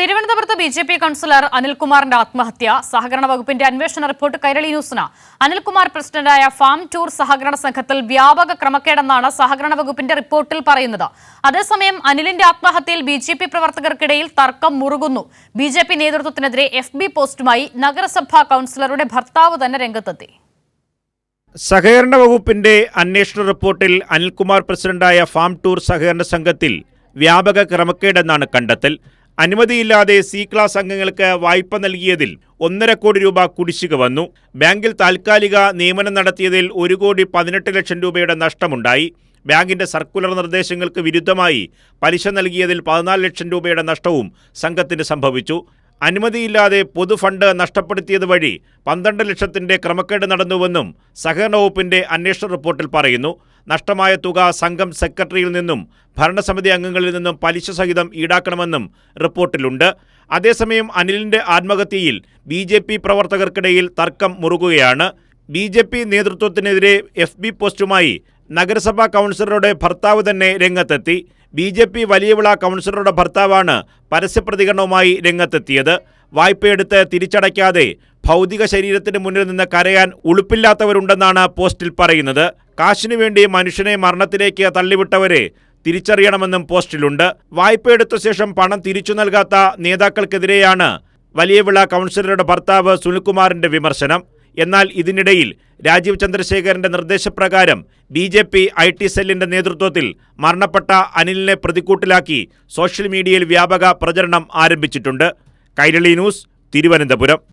തിരുവനന്തപുരത്ത് B J P councillor അനിൽകുമാറിന്റെ ആത്മഹത്യ. സഹകരണ വകുപ്പിന്റെ അന്വേഷണ റിപ്പോർട്ട് കൈരളി ന്യൂസിന്. അനിൽകുമാർ പ്രസിഡന്റായ ഫാം ടൂർ സഹകരണ സംഘത്തിൽ വ്യാപക ക്രമക്കേടെന്നാണ് സഹകരണ വകുപ്പിന്റെ റിപ്പോർട്ടിൽ പറയുന്നത്. അതേസമയം അനിലിന്റെ ആത്മഹത്യയിൽ ബി ജെ പി പ്രവർത്തകർക്കിടയിൽ തർക്കം മുറുകുന്നു. ബി ജെ പി നേതൃത്വത്തിനെതിരെ എഫ് ബി പോസ്റ്റുമായി നഗരസഭാ കൌൺസിലറുടെ ഭർത്താവ് തന്നെ രംഗത്തെത്തി. സഹകരണ വകുപ്പിന്റെ അന്വേഷണ റിപ്പോർട്ടിൽ അനിൽകുമാർ പ്രസിഡന്റായ ഫാം ടൂർ സഹകരണ സംഘത്തിൽ വ്യാപക ക്രമക്കേടെന്നാണ് കണ്ടെത്തൽ. അനുമതിയില്ലാതെ സി ക്ലാസ് അംഗങ്ങൾക്ക് വായ്പ നൽകിയതിൽ ഒന്നര കോടി രൂപ കുടിശ്ശിക വന്നു. ബാങ്കിൽ താൽക്കാലിക നിയമനം നടത്തിയതിൽ ഒരു കോടി പതിനെട്ട് ലക്ഷം രൂപയുടെ നഷ്ടമുണ്ടായി. ബാങ്കിന്റെ സർക്കുലർ നിർദ്ദേശങ്ങൾക്ക് വിരുദ്ധമായി പലിശ നൽകിയതിൽ പതിനാല് ലക്ഷം രൂപയുടെ നഷ്ടവും സംഘത്തിന് സംഭവിച്ചു. അനുമതിയില്ലാതെ പൊതുഫണ്ട് നഷ്ടപ്പെടുത്തിയത് വഴി പന്ത്രണ്ട് ലക്ഷത്തിന്റെ ക്രമക്കേട് നടന്നുവെന്നും സഹകരണ വകുപ്പിന്റെ അന്വേഷണ റിപ്പോർട്ടിൽ പറയുന്നു. നഷ്ടമായ തുക സംഘം സെക്രട്ടറിയിൽ നിന്നും ഭരണസമിതി അംഗങ്ങളിൽ നിന്നും പലിശ സഹിതം ഈടാക്കണമെന്നും റിപ്പോർട്ടിലുണ്ട്. അതേസമയം അനിലിന്റെ ആത്മഹത്യയിൽ ബി ജെ പി പ്രവർത്തകർക്കിടയിൽ തർക്കം മുറുകുകയാണ്. ബി ജെ പി നേതൃത്വത്തിനെതിരെ എഫ് ബി പോസ്റ്റുമായി നഗരസഭാ കൗൺസിലറുടെ ഭർത്താവ് തന്നെ രംഗത്തെത്തി. ബി ജെ പി വലിയവിള കൗൺസിലറുടെ ഭർത്താവാണ് പരസ്യപ്രതികരണവുമായി രംഗത്തെത്തിയത്. വായ്പയെടുത്ത് തിരിച്ചടയ്ക്കാതെ ഭൗതിക ശരീരത്തിന് മുന്നിൽ നിന്ന് കരയാൻ ഉളുപ്പില്ലാത്തവരുണ്ടെന്നാണ് പോസ്റ്റിൽ പറയുന്നത്. കാശിനു വേണ്ടി മനുഷ്യനെ മരണത്തിലേക്ക് തള്ളിവിട്ടവരെ തിരിച്ചറിയണമെന്നും പോസ്റ്റിലുണ്ട്. വായ്പയെടുത്ത ശേഷം പണം തിരിച്ചു നൽകാത്ത നേതാക്കൾക്കെതിരെയാണ് വലിയവിള കൗൺസിലറുടെ ഭർത്താവ് സുനിൽകുമാറിന്റെ വിമർശനം. എന്നാൽ ഇതിനിടയിൽ രാജീവ് ചന്ദ്രശേഖരന്റെ നിർദ്ദേശപ്രകാരം B J P I T സെല്ലിന്റെ നേതൃത്വത്തിൽ മരണപ്പെട്ട അനിലിനെ പ്രതിക്കൂട്ടിലാക്കി സോഷ്യൽ മീഡിയയിൽ വ്യാപക പ്രചരണം ആരംഭിച്ചിട്ടുണ്ട്. കൈരളി ന്യൂസ് തിരുവനന്തപുരം.